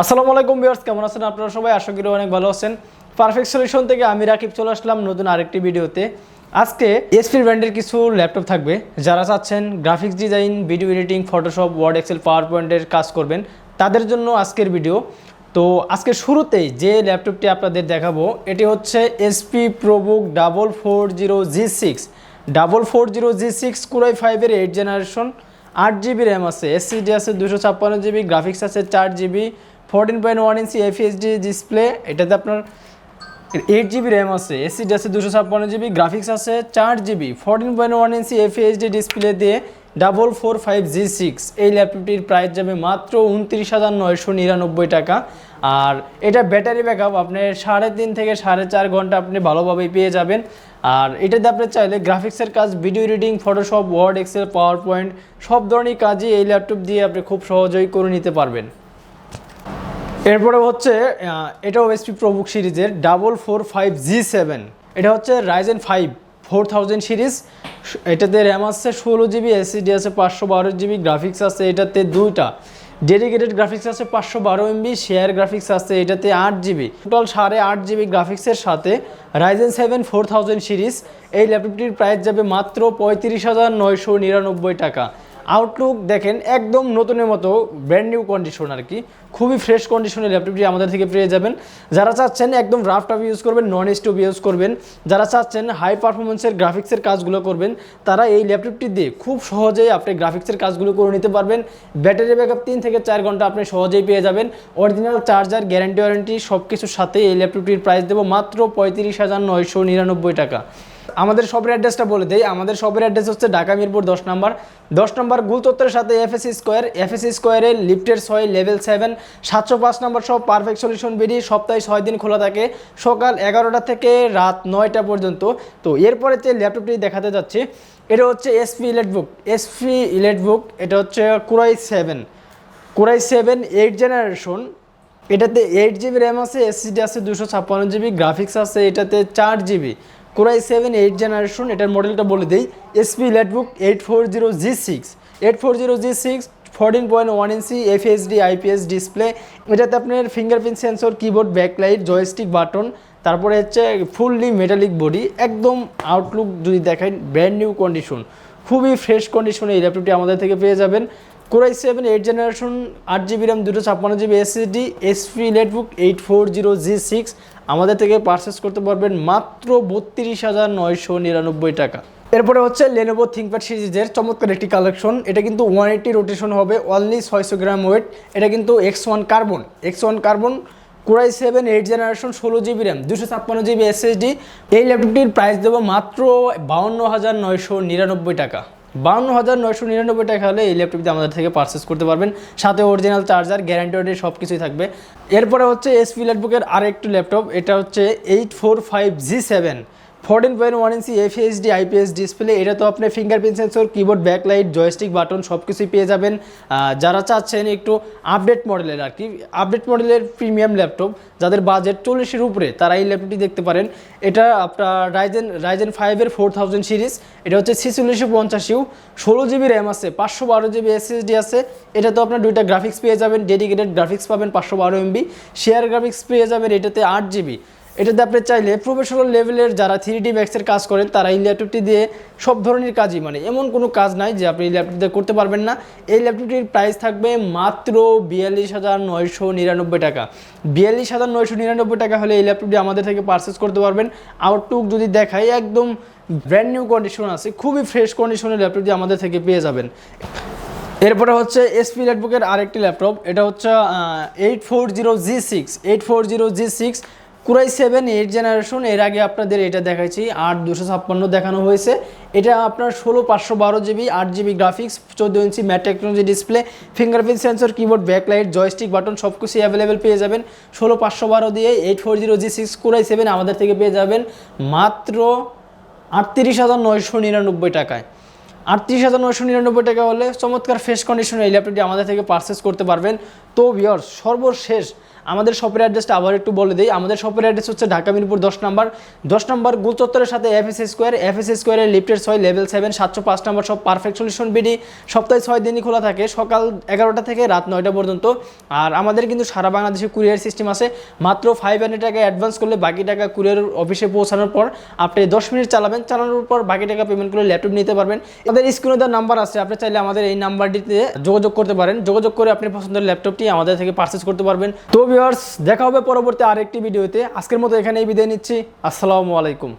আসসালামু আলাইকুম ভিউয়ার্স, কেমন আছেন আপনারা সবাই? আশা করি অনেক ভালো আছেন। পারফেক্ট সলিউশন থেকে আমি রাকিব চলে আসলাম নতুন আরেকটি ভিডিওতে। আজকে এসপি ব্র্যান্ডের কিছু ল্যাপটপ থাকবে। যারা চাচ্ছেন graphics design video editing Photoshop Word Excel power পয়েন্টের কাজ করবেন, তাদের জন্য আজকের ভিডিও তো আজকে শুরুতেই যে ল্যাপটপটি আপনাদের দেখাবো, এটি হচ্ছে HP ProBook double four zero G six double four zero G six core i ফাইভের এইট জেনারেশন আট জিবি র্যাম আছে এসসিডি আছে দুশো ছাপ্পান্ন জিবি গ্রাফিক্স আছে চার GB fourteen point one inch FHD display এটাতে আপনার এইট জিবি র্যাম আছে এসসিডি আছে দুশো ছাপ্পান্ন জিবি গ্রাফিক্স আছে চার GB fourteen point one inch FHD display দিয়ে double four five G six এই ল্যাপটপটির প্রাইস যাবে মাত্র উনত্রিশ হাজার নয়শো নিরানব্বই টাকা। আর এটা ব্যাটারি ব্যাকআপ আপনি সাড়ে তিন থেকে সাড়ে চার ঘণ্টা আপনি ভালোভাবেই পেয়ে যাবেন। আর এটাতে আপনি চাইলে গ্রাফিক্সের কাজ video editing Photoshop Word Excel power point সব ধরনের কাজই এই ল্যাপটপ দিয়ে আপনি খুব সহজেই করে নিতে পারবেন। এরপরে হচ্ছে এটাও এসপি প্রবুক সিরিজের double four five G seven. এটা হচ্ছে Ryzen five four thousand series. এটাতে র্যাম আছে ষোলো জিবি এসিডি আছে পাঁচশো বারো জিবি গ্রাফিক্স আছে এটাতে দুইটা। ডেডিকেটেড গ্রাফিক্স আছে পাঁচশো বারো এমবি শেয়ার গ্রাফিক্স আছে এটাতে আট জিবি টোটাল সাড়ে আট জিবি গ্রাফিক্সের সাথে Ryzen seven four thousand series. এই ল্যাপটপটির প্রাইস যাবে মাত্র পঁয়ত্রিশ হাজার নয়শো নিরানব্বই টাকা। আউটলুক দেখেন একদম নতুনের মতো ব্র্যান্ড নিউ কন্ডিশন আর কি। খুবই ফ্রেশ কন্ডিশনের ল্যাপটপটি আমাদের থেকে পেয়ে যাবেন। যারা চাচ্ছেন একদম রাফ ইউজ করবেন নন স্টপ ইউজ করবেন, যারা চাচ্ছেন হাই পারফরমেন্সের গ্রাফিক্সের কাজগুলো করবেন, তারা এই ল্যাপটপটি দিয়ে খুব সহজেই আপনি গ্রাফিক্সের কাজগুলো করে নিতে পারবেন। ব্যাটারি ব্যাকআপ তিন থেকে চার ঘণ্টা আপনি সহজেই পেয়ে যাবেন। অরিজিনাল চার্জার গ্যারান্টি ওয়ারেন্টি সব কিছুর সাথে এই ল্যাপটপটির প্রাইস দেবো মাত্র পঁয়ত্রিশ হাজার নয়শো নিরানব্বই টাকা। আমাদের শপের অ্যাড্রেসটা বলে দেই। আমাদের শপের অ্যাড্রেস হচ্ছে ঢাকা মিরপুর দশ নম্বর। দশ নম্বর গুলতত্ত্বের সাথে এফএসি স্কোয়ার এফএসি স্কোয়ারে লিফটের ছয় লেভেল সেভেন সাতশো পাঁচ নম্বর সব পারফেক্ট সলিউশন বিডি সপ্তাহে ছয় দিন খোলা থাকে। সকাল এগারোটা থেকে রাত নয়টা পর্যন্ত। তো এরপরে যে ল্যাপটপটি দেখাতে যাচ্ছি। এটা হচ্ছে এসপি ইলেটবুক এসপি ইলেটবুক এটা হচ্ছে core i seven core i seven eight generation এটাতে এইট জিবি র্যাম আছে এসসিডি আছে দুশো ছাপ্পান্ন জিবি গ্রাফিক্স আছে এটাতে চার GB Core i seven eight generation এটার মডেলটা বলে দিই। HP EliteBook eight four zero G six eight four zero G six fourteen point one inch FHD IPS display এটাতে আপনার fingerprint sensor keyboard backlight joystick button তারপরে হচ্ছে fully metallic body একদম outlook যদি দেখাই ব্র্যান্ড নিউ কন্ডিশন খুবই fresh কন্ডিশনে এই ল্যাপটপটি আমাদের থেকে পেয়ে যাবেন। Core i seven, eight generation, আট জিবি র্যাম, দুটো ছাপ্পান্ন GB SSD HP EliteBook eight four zero G six আমাদের থেকে পারচেস করতে পারবেন মাত্র বত্রিশ হাজার নয়শো নিরানব্বই টাকা। এরপরে হচ্ছে লেনোভো থিঙ্কপ্যাড সিরিজের চমৎকার একটি কালেকশন এটা কিন্তু ওয়ান এইটি রোটেশন হবে অনলি ছয়শো গ্রাম ওয়েট এটা কিন্তু X one carbon X one carbon Core i seven, eight generation, ষোলো জিবি র্যাম, দুশো ছাপ্পান্ন জিবি এসএসডি এই ল্যাপটপটির প্রাইস দেবো মাত্র বাউন্ন হাজার নয়শো নিরানব্বই টাকা। বাউন্ন হাজার নয়শো নিরানব্বই টাকা হলে এই ল্যাপটপটি আমাদের থেকে পারচেস করতে পারবেন। সাথে অরিজিনাল চার্জার গ্যারান্টি সব কিছুই থাকবে। এরপরে হচ্ছে এসপি ল্যাটবুকের আরেকটি ল্যাপটপ এটা হচ্ছে eight four five G seven fourteen point one inch FHD IPS display এটা তো আপনি fingerprint sensor keyboard backlight joystick button সব কিছুই পেয়ে যাবেন। যারা চাচ্ছেন একটু আপডেট মডেলের আর কি আপডেট মডেলের প্রিমিয়াম ল্যাপটপ যাদের বাজেট চল্লিশের উপরে, তারা এই ল্যাপটপটি দেখতে পারেন। এটা আপনার রাইজেন রাইজেন ফাইভের ফোর থাউজেন্ড সিরিজ এটা হচ্ছে ছিচল্লিশশো পঞ্চাশিও ষোলো জিবি র্যাম আছে, পাঁচশো বারো জিবি এসএসডি আছে, এটা তো আপনার দুইটা গ্রাফিক্স পেয়ে যাবেন ডেডিকেটেড গ্রাফিক্স পাবেন পাঁচশো বারো এমবি শেয়ার গ্রাফিক্স পেয়ে যাবেন এটাতে আট জিবি এটাতে আপনি চাইলে প্রফেশনাল লেভেলের যারা থ্রি ডি ম্যাক্সের কাজ করেন, তারা এই ল্যাপটপটি দিয়ে সব ধরনের কাজই মানে এমন কোনো কাজ নাই যে আপনি এই ল্যাপটপ দিয়ে করতে পারবেন না। এই ল্যাপটপটির প্রাইস থাকবে মাত্র বিয়াল্লিশ হাজার নয়শো নিরানব্বই টাকা। বিয়াল্লিশ হাজার নয়শো নিরানব্বই টাকা হলে এই ল্যাপটপটি আমাদের থেকে পারচেস করতে পারবেন। আউটটুক যদি দেখাই, একদম ব্র্যান্ড নিউ কন্ডিশন আছে, খুবই ফ্রেশ কন্ডিশনের ল্যাপটপটি আমাদের থেকে পেয়ে যাবেন। এরপরে হচ্ছে এসপি ল্যাটবুকের আরেকটি ল্যাপটপ এটা হচ্ছে eight four zero G six eight four zero G six Core i seven, eight generation, এর আগে আপনাদের এটা দেখাইছি, আট দুশো ছাপ্পান্ন দেখানো হয়েছে। এটা আপনার ষোলো পাঁচশো বারো জিবি, আট জিবি গ্রাফিক্স চোদ্দ inch matte technology display fingerprint sensor keyboard backlight joystick button সব কিছুই অ্যাভেলেবেল পেয়ে যাবেন। ষোলো পাঁচশো বারো দিয়ে eight four zero G six Core i seven আমাদের থেকে পেয়ে যাবেন মাত্র আটত্রিশ হাজার নয়শো নিরানব্বই টাকায়। আটত্রিশ হাজার নয়শো নিরানব্বই টাকা হলে চমৎকার ফ্রেশ কন্ডিশনে এই ল্যাপটপটি আমাদের থেকে পারচেস করতে পারবেন। তো ভিওর সর্বশেষ আমাদের শপের অ্যাড্রেসটা আবার একটু বলে দিই। আমাদের শপের অ্যাড্রেস হচ্ছে ঢাকা মিরপুর দশ নম্বর। দশ নম্বর গোল চত্বরের সাথে এফএস স্কোয়ার এফএস স্কোয়ারের লিফটের ছয় লেভেল সেভেন সাতশো পাঁচ নম্বর সব পারফেক্ট সলিউশন বিডি। সপ্তাহে ছয় দিনই খোলা থাকে, সকাল এগারোটা থেকে রাত নয়টা পর্যন্ত। আর আমাদের কিন্তু সারা বাংলাদেশে কুরিয়ার সিস্টেম আছে। মাত্র ফাইভ হান্ড্রেড টাকা অ্যাডভান্স করলে বাকি টাকা কুরিয়ার অফিসে পৌঁছানোর পর আপনি দশ মিনিট চালাবেন। চালানোর পর বাকি টাকা পেমেন্ট করে ল্যাপটপ নিতে পারবেন। আমাদের স্ক্রিনে দেওয়ার নাম্বার আছে, আপনি চাইলে আমাদের এই নাম্বারটিতে যোগাযোগ করতে পারেন। যোগাযোগ করে আপনি পছন্দের ল্যাপটপটি আমাদের থেকে পারচেস করতে পারবেন। তো ভিউয়ার্স দেখা হবে পরবর্তী আরেকটি ভিডিওতে আজকের মতো এখানেই বিদায় নিচ্ছি। আসসালামু আলাইকুম।